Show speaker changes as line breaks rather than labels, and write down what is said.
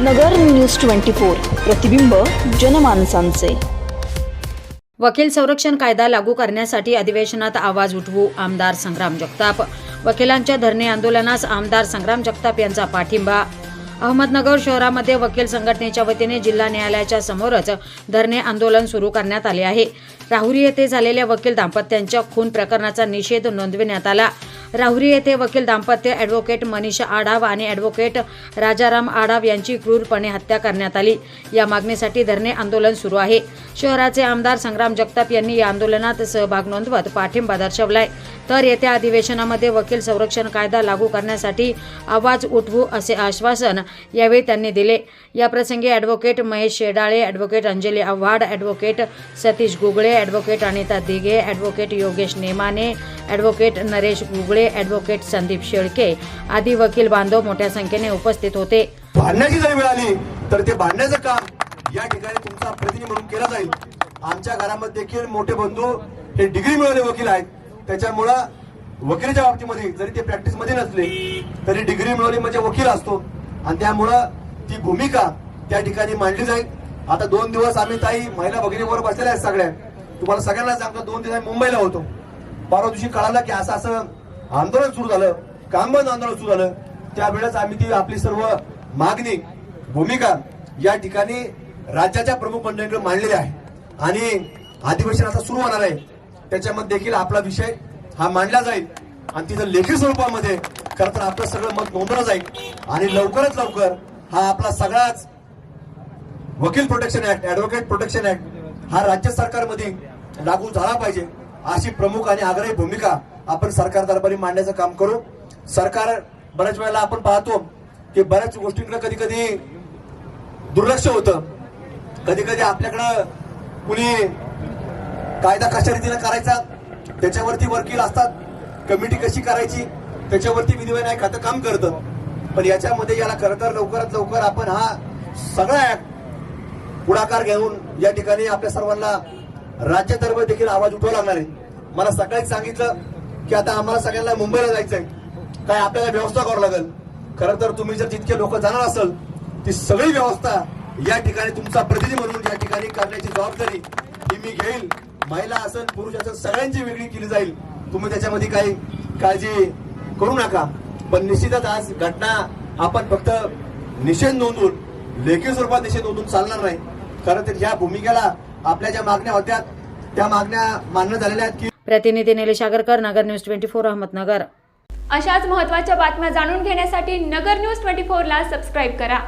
नगर news twenty four प्रतिबिंब जनमानसांचे.
वकील संरक्षण कायदा लागू करण्यासाठी अधिवेशनात आवाज उठवू आमदार संग्राम जगताप. वकिलांच्या धरणे आंदोलनास आमदार संग्राम जगताप यांचा पाठिंबा. अहमदनगर शहरामध्ये वकील संघटनेच्या वतीने जिल्हा न्यायालयाच्या समोरच धरणे आंदोलन सुरू करण्यात आले आहे. राहुरी येथे झालेल्या वकील दाम्पत्यांच्या खून प्रकरणाचा निषेध नोंदविण्यात आला. राहुरी येथे वकील दाम्पत्य ॲडव्होकेट मनीषा आढाव आणि ॲडव्होकेट राजाराम आढाव यांची क्रूरपणे हत्या करण्यात आली. या मागणीसाठी धरणे आंदोलन सुरू आहे. शहराचे आमदार संग्राम जगताप यांनी या आंदोलनात सहभाग नोंदवत पाठिंबा दर्शवलाय. तर येत्या अधिवेशनामध्ये वकील संरक्षण कायदा लागू करण्यासाठी आवाज उठवू असे आश्वासन यावेळी त्यांनी दिले. याप्रसंगी advocate Mahesh Shedale advocate Anjali Awhad advocate Satish Gugale advocate Anita Dighe advocate Yogesh Nemane advocate Naresh Gugale advocate Sandeep Shelke आदी वकील बांधव मोठ्या संख्येने उपस्थित होते.
भांडण्याची जर वेळ आली तर ते भांडण्याचं काम या ठिकाणी तुमचा प्रतिनिधी म्हणून केला जाईल. आमच्या घरामध्ये देखील मोठे बंधू हे डिग्री मिळवले वकील आहेत. त्याच्यामुळं वकिलीच्या बाबतीमध्ये जरी ते प्रॅक्टिसमध्ये नसले तरी डिग्री मिळवली म्हणजे वकील असतो. आणि त्यामुळं ती भूमिका त्या ठिकाणी मांडली जाईल. आता दोन दिवस आम्ही ताई महिला भगिनीवर बसलेल्या आहेत सगळ्या. तुम्हाला सगळ्यांना सांगतो दोन दिवस मुंबईला होतो. परवा दिवशी कळालं की असं असं आंदोलन सुरू झालं काम आंदोलन सुरू झालं. त्यावेळेस आम्ही ती आपली सर्व मागणी भूमिका या ठिकाणी राज्याच्या प्रमुख मंडळीकडे मांडलेली आहे. आणि अधिवेशन आता सुरू होणार आहे. त्याच्यामध्ये देखील आपला विषय हा मांडला जाईल. आणि तिथं लेखी स्वरूपामध्ये खरं तर आपलं सगळं मत नोंदवलं जाईल. आणि लवकरच लवकर हा आपला सगळाच वकील protection act advocate protection act हा राज्य सरकारमध्ये लागू झाला पाहिजे. अशी प्रमुख आणि आग्रही भूमिका आपण सरकार दरबारी मांडण्याचं काम करू. सरकार बऱ्याच वेळेला आपण पाहतो की बऱ्याच गोष्टींकडे कधी कधी दुर्लक्ष होतं. कधी कधी आपल्याकडं कुणी कायदा कशा रीतीनं करायचा त्याच्यावरती वकील असतात कमिटी कशी करायची त्याच्यावरती विधिवय न्याय खातं काम करतं. पण याच्यामध्ये याला खरं तर लवकरात लवकर आपण हा सगळा ऍक्ट पुढाकार घेऊन या ठिकाणी आपल्या सर्वांना राज्यातर्फे देखील आवाज उठवा लागणार आहे. मला सकाळी सांगितलं की आता आम्हाला सगळ्यांना मुंबईला जायचंय. काय आपल्याला व्यवस्था करावं लागेल? खरं तर तुम्ही जर जितके लोक जाणार असाल ती सगळी व्यवस्था या ठिकाणी तुमचा प्रतिनिधी म्हणून या ठिकाणी करण्याची जबाबदारी ही मी घेईल. महिला असेल पुरुष असेल सगळ्यांची वेगळी केली जाईल. तुम्ही त्याच्यामध्ये काही काळजी करू नका. पण निश्चितच आज घटना आपण फक्त निषेध नोंदवून लेखी स्वरूपात निषेध नोंदवून चालणार नाही. खरं तर या भूमिकेला आपल्या ज्या मागण्या होत्या त्या मागण्या मान्य झालेल्या आहेत की
प्रतिनिधी Nilesh Agarkar Nagar news twenty four Ahmednagar.
अशाच महत्त्वाच्या बातम्या जाणून घेण्यासाठी नगर न्यूज ट्वेंटी फोरला सबस्क्राईब करा.